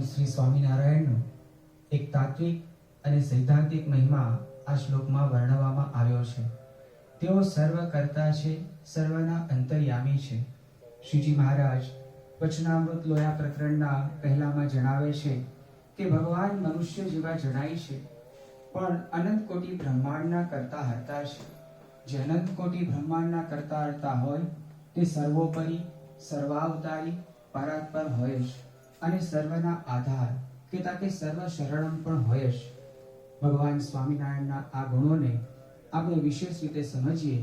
શ્રી સ્વામિનારાયણનો એક તાત્વિક અને સૈદ્ધાંતિક મહિમા આ શ્લોકમાં વર્ણવવામાં આવ્યો છે. તેઓ સર્વ કરતા છે, સર્વના અંતર્યામી છે. શ્રીજી મહારાજ વચનામૃત લોયા પ્રકરણના પહેલામાં જણાવે છે કે ભગવાન મનુષ્ય જેવા જણાય છે, પણ અનંત કોટી બ્રહ્માંડના કરતા હરતા છે. જે અનંત કોટી બ્રહ્માંડના કરતા હરતા હોય, તે સર્વોપરી, સર્વાવતારી પરાત્પર હોય છે અને સર્વના આધાર કે તાકે સર્વ શરણમ પણ હોયશ ભગવાન સ્વામિનારાયણના આ ગુણોને આપણે વિશેષ રીતે સમજીએ